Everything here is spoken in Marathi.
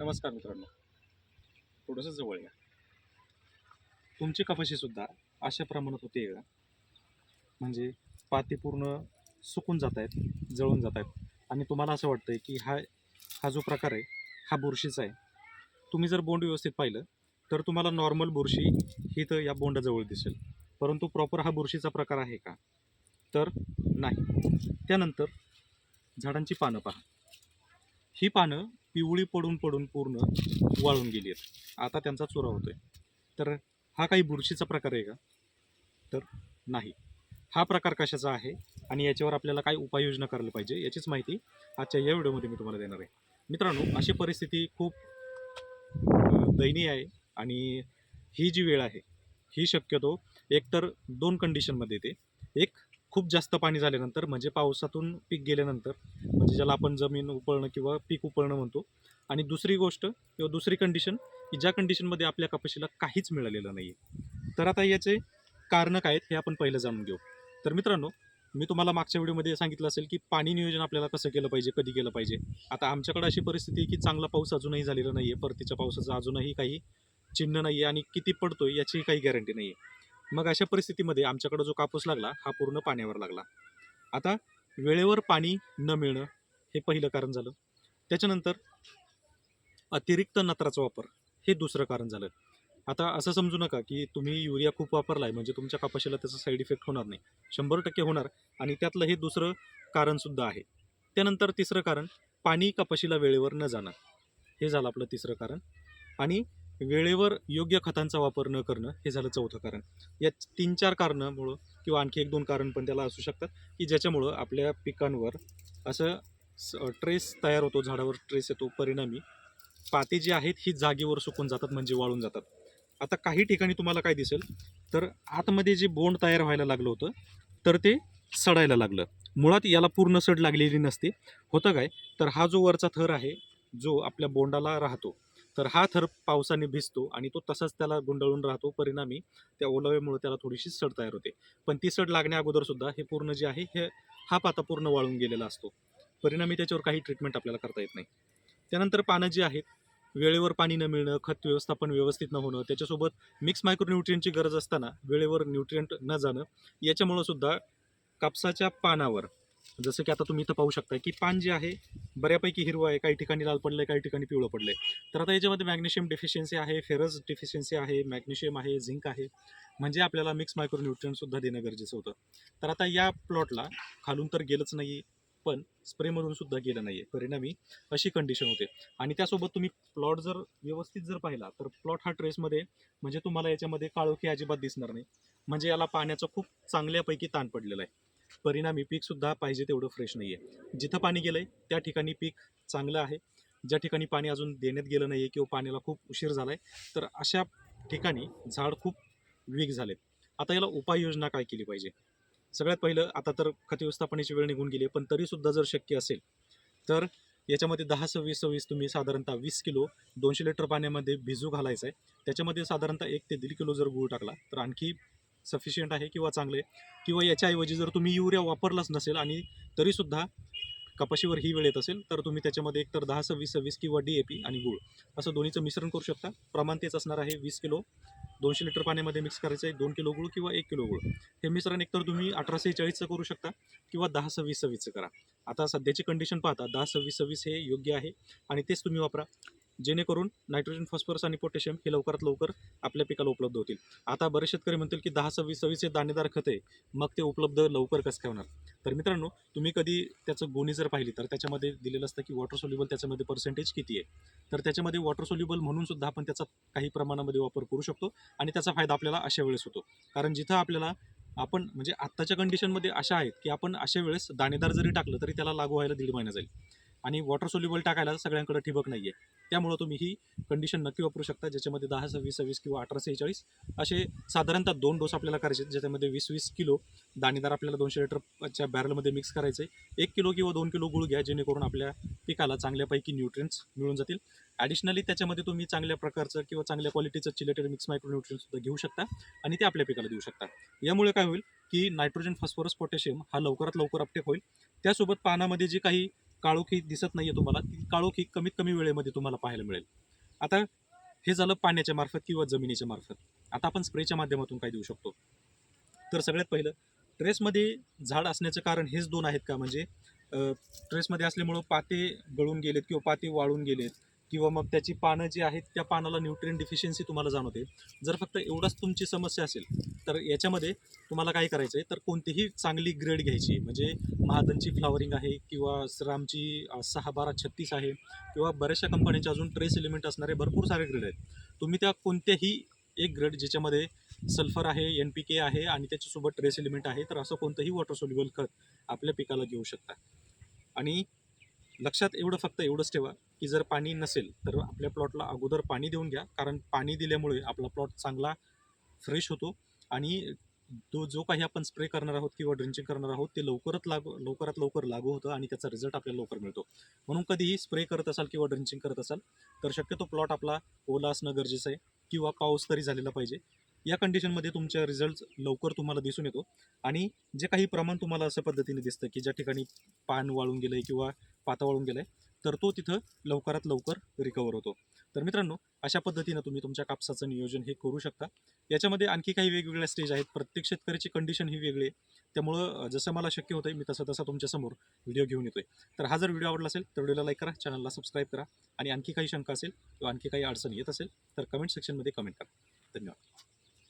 नमस्कार मित्रांनो. थोडंसं जवळ या. तुमची कपाशीसुद्धा अशा प्रमाणात होते का? म्हणजे पाती पूर्ण सुकून जात आहेत जळून जात आहेत. आणि तुम्हाला असं वाटतं आहे की हा हा जो प्रकार आहे हा बुरशीचा आहे. तुम्ही जर बोंड व्यवस्थित पाहिलं तर तुम्हाला नॉर्मल बुरशी ही तर या बोंडाजवळ दिसेल. परंतु प्रॉपर हा बुरशीचा प्रकार आहे का? तर नाही. त्यानंतर झाडांची पानं पहा. ही पानं पिवळी पडून पडून पूर्ण वाळून गेली आहेत. आता त्यांचा चुरा होतोय. तर हा काही बुरशीचा प्रकार आहे का? तर नाही. हा प्रकार कशाचा आहे? आणि याच्यावर आपल्याला काय उपाययोजना करायला पाहिजे याचीच माहिती आजच्या या व्हिडिओमध्ये मी तुम्हाला देणार आहे. मित्रांनो अशी परिस्थिती खूप दयनीय आहे आणि ही जी वेळ आहे ही शक्यतो एकतर दोन कंडिशनमध्ये येते. एक खूप जास्त पाणी झाल्यानंतर म्हणजे पावसातून पीक गेल्यानंतर म्हणजे ज्याला आपण जमीन उपळणं किंवा पीक उपळणं म्हणतो. आणि दुसरी गोष्ट किंवा दुसरी कंडिशन की ज्या कंडिशनमध्ये आपल्या कपाशीला काहीच मिळालेलं नाही आहे तर आता याचे कारणं काय आहेत हे आपण पहिलं जाणून घेऊ. तर मित्रांनो मी तुम्हाला मागच्या व्हिडिओमध्ये सांगितलं असेल की पाणी नियोजन आपल्याला कसं केलं पाहिजे कधी केलं पाहिजे. आता आमच्याकडे अशी परिस्थिती आहे की चांगला पाऊस अजूनही झालेला नाही आहे परतीच्या पावसाचं अजूनही काही चिन्ह नाही आहे आणि किती पडतोय याचीही काही गॅरंटी नाही आहे मग अशा परिस्थितीमध्ये आमच्याकडं जो कापूस लागला हा पूर्ण पाण्यावर लागला. आता वेळेवर पाणी न मिळणं हे पहिलं कारण झालं. त्याच्यानंतर अतिरिक्त नत्राचा वापर हे दुसरं कारण झालं. आता असं समजू नका की तुम्ही युरिया खूप वापरला आहे म्हणजे तुमच्या कपाशीला त्याचा साईड इफेक्ट होणार नाही. शंभर टक्के होणार आणि त्यातलं हे दुसरं कारणसुद्धा आहे. त्यानंतर तिसरं कारण पाणी कपाशीला वेळेवर न जाणं. हे झालं आपलं तिसरं कारण. आणि वेळेवर योग्य खतांचा वापर न करणं हे झालं चौथं कारण. या तीन चार कारणामुळं किंवा आणखी एक दोन कारण पण त्याला असू शकतात की ज्याच्यामुळं आपल्या पिकांवर असं स- ट्रेस तयार होतो झाडावर ट्रेस येतो परिणामी पाते जी आहेत ही जागेवर सुकून जातात म्हणजे वाळून जातात. आता काही ठिकाणी तुम्हाला काय दिसेल तर आतमध्ये जे बोंड तयार व्हायला लागलं होतं तर ते सडायला लागलं. मुळात याला पूर्ण सड लागलेली नसते. होतं काय तर हा जो वरचा थर आहे जो आपल्या बोंडाला राहतो तर हा थर पावसाने भिजतो आणि तो तसाच त्याला गुंडाळून राहतो. परिणामी त्या ओलाव्यामुळे त्याला थोडीशी सड तयार होते. पण ती सड लागण्या अगोदर सुद्धा हे पूर्ण जे आहे हे हा पाता पूर्ण वाळून गेलेला असतो. परिणामी त्याच्यावर काही ट्रीटमेंट आपल्याला करता येत नाही. त्यानंतर पानं जी आहेत वेळेवर पाणी न मिळणं खत व्यवस्थापन व्यवस्थित न होणं त्याच्यासोबत मिक्स मायक्रोन्युट्रियनची गरज असताना वेळेवर न्यूट्रियंट न जाणं याच्यामुळं सुद्धा कापसाच्या पानावर जसं की आता तुम्ही इथं पाहू शकता की पान जे आहे बऱ्यापैकी हिरवं आहे. काही ठिकाणी लाल पडलं आहे काही ठिकाणी पिवळं पडलं आहे तर आता याच्यामध्ये मॅग्नेशियम डेफिशियन्सी आहे फेरस डेफिशियन्सी आहे मॅग्नेशियम आहे झिंक आहे. म्हणजे आपल्याला मिक्स मायक्रोन्युट्रियनसुद्धा देणं गरजेचं होतं. तर आता या प्लॉटला खालून तर गेलंच नाही पण स्प्रेमधून सुद्धा गेलं नाही आहे परिणामी अशी कंडिशन होते. आणि त्यासोबत तुम्ही प्लॉट जर व्यवस्थित जर पाहिला तर प्लॉट हा ट्रेसमध्ये म्हणजे तुम्हाला याच्यामध्ये काळोखी अजिबात दिसणार नाही. म्हणजे याला पाण्याचा खूप चांगल्यापैकी ताण पडलेला आहे. परिणामी पीकसुद्धा पाहिजे तेवढं फ्रेश नाही आहे जिथं पाणी गेलं आहे त्या ठिकाणी पीक चांगलं आहे. ज्या ठिकाणी पाणी अजून देण्यात गेलं नाही आहे किंवा पाण्याला खूप उशीर झाला आहे तर अशा ठिकाणी झाड खूप वीक झालेत. आता याला उपाययोजना काय केली पाहिजे? सगळ्यात पहिलं आता तर खत व्यवस्थापनाची वेळ निघून गेली आहे, पण तरीसुद्धा जर शक्य असेल तर याच्यामध्ये दहा सव्वीस सव्वीस तुम्ही साधारणतः वीस किलो दोनशे लिटर पाण्यामध्ये भिजू घालायचं आहे त्याच्यामध्ये साधारणतः एक ते दीड किलो जर गूळ टाकला तर आणखी सफिशियंट आहे किंवा चांगले? आहे किंवा याच्याऐवजी जर तुम्ही युरिया वापरलाच नसेल आणि तरीसुद्धा कपाशीवर ही वेळ येत असेल तर तुम्ही त्याच्यामध्ये एक तर दहा सव्वीस सव्वीस किंवा डी ए पी आणि गुळ असं दोन्हीचं मिश्रण करू शकता. प्रमाण तेच असणार आहे वीस किलो. दोनशे लिटर पाण्यामध्ये मिक्स करायचं आहे दोन किलो गुळ किंवा एक किलो गुळ. हे मिश्रण एकतर तुम्ही अठराशे चाळीसचं करू शकता किंवा दहा सव्वीस सव्वीसचं करा. आता सध्याची कंडिशन पाहता दहा सव्वीस सव्वीस हे योग्य आहे आणि तेच तुम्ही वापरा. जेणेकरून नायट्रोजन फॉस्फरस आणि पोटॅशियम हे लवकरात लवकर आपल्या पिकाला उपलब्ध होतील. आता बरेच शेतकरी म्हणतील की दहा सव्वीस सव्वीस हे दाणेदार खते आहे मग ते उपलब्ध लवकर कसं काय होणार? तर मित्रांनो तुम्ही कधी त्याचं गोणी जर पाहिली तर त्याच्यामध्ये दिलेलं असतं की वॉटर सोल्युबल त्याच्यामध्ये पर्सेंटेज किती आहे? तर त्याच्यामध्ये वॉटर सोल्युबल म्हणून सुद्धा आपण त्याचा काही प्रमाणामध्ये वापर करू शकतो आणि त्याचा फायदा आपल्याला अशा वेळेस होतो. कारण जिथं आपल्याला आपण म्हणजे आत्ताच्या कंडिशनमध्ये अशा आहेत की आपण अशा वेळेस दाणेदार जरी टाकलं तरी त्याला लागू व्हायला दीड महिना जाईल. आणि वॉटर सोल्युबल टाकायला सगळ्यांकडे ठिबक नाही आहे त्यामुळं तुम्ही ही कंडिशन नक्की वापरू शकता ज्याच्यामध्ये दहा सव्वीस सव्वीस किंवा अठरा सेहेचाळीस असे साधारणतः दोन डोस आपल्याला करायचे ज्याच्यामध्ये वीस वीस किलो दाणेदार आपल्याला दोनशे लिटरच्या बॅरलमध्ये मिक्स करायचं आहे एक किलो किंवा दोन किलो गुळ घ्या जेणेकरून आपल्या पिकाला चांगल्यापैकी न्यूट्रियन्स मिळून जातील. ॲडिशनली त्याच्यामध्ये तुम्ही चांगल्या प्रकारचं किंवा चांगल्या क्वालिटीचं चिलेटेड मिक्स मायक्रोन्यूट्रियन सुद्धा घेऊ शकता आणि ते आपल्या पिकाला देऊ शकता. यामुळे काय होईल की नायट्रोजन फॉस्फरस पोटॅशियम हा लवकरात लवकर अपटेक होईल. त्यासोबत पानामध्ये जी काही काळोखी दिसत नाहीये तुम्हाला ती काळोखी कमीत कमी वेळेमध्ये तुम्हाला पाहायला मिळेल. आता हे झालं पाण्याच्या मार्फत किंवा जमिनीच्या मार्फत. आता आपण स्प्रेच्या माध्यमातून काय देऊ शकतो? तर सगळ्यात पहिलं ट्रेसमध्ये झाड असण्याचं कारण हेच दोन आहेत का? म्हणजे ट्रेसमध्ये असल्यामुळं पाते गळून गेलेत किंवा पाते वाळून गेलेत. किंवा मग त्याची पानं जी आहेत त्या पानाला न्यूट्रिन डिफिशियन्सी तुम्हाला जाणवते. जर फक्त एवढाच तुमची समस्या असेल तर याच्यामध्ये तुम्हाला काय करायचं आहे तर कोणतीही चांगली ग्रेड घ्यायची. म्हणजे महादनची फ्लावरिंग आहे किंवा श्रामची सहा बारा छत्तीस आहे किंवा बऱ्याचशा कंपन्यांचे अजून ट्रेस एलिमेंट असणारे भरपूर सारे ग्रेड आहेत. तुम्ही त्या कोणत्याही एक ग्रेड ज्याच्यामध्ये सल्फर आहे एन पी के आहे आणि त्याच्यासोबत ट्रेस एलिमेंट आहे तर असं कोणतंही वॉटर सोल्युबल खत आपल्या पिकाला घेऊ शकता. आणि लक्षात एवढं फक्त एवढंच ठेवा की जर पाणी नसेल तर आपल्या प्लॉटला अगोदर पाणी देऊन घ्या. कारण पाणी दिल्यामुळे आपला प्लॉट चांगला फ्रेश होतो. आणि तो जो काही आपण स्प्रे करणार आहोत किंवा ड्रिंचिंग करणार आहोत ते लवकरात लागू लवकरात लवकर लागू होतं आणि त्याचा रिझल्ट आपल्याला लवकर मिळतो. म्हणून कधीही स्प्रे करत असाल किंवा ड्रिंचिंग करत असाल तर शक्यतो प्लॉट आपला ओला असणं गरजेचं आहे किंवा पाऊस तरी झालेला पाहिजे. या कंडिशनमध्ये तुमच्या रिझल्ट लवकर तुम्हाला दिसून येतो. आणि जे काही प्रमाण तुम्हाला असं पद्धतीने दिसतं की ज्या ठिकाणी पान वाळून गेलं आहे किंवा पाता वाळून गेलं आहे तर तो तिथं लवकरात लवकर रिकवर होतो. तर मित्रांनो अशा पद्धतीनं तुम्ही तुमच्या कापसाचं नियोजन हे करू शकता. याच्यामध्ये आणखी काही वेगवेगळ्या स्टेज आहेत. प्रत्येक शेतकऱ्याची कंडिशन ही वेगळी आहे. त्यामुळं जसं मला शक्य होतं मी तसं तसा तुमच्यासमोर व्हिडिओ घेऊन येतोय. तर हा जर व्हिडिओ आवडला असेल तर व्हिडिओला लाईक करा चॅनलला सबस्क्राईब करा. आणि आणखी काही शंका असेल किंवा आणखी काही अडचण येत असेल तर कमेंट सेक्शनमध्ये कमेंट करा. धन्यवाद.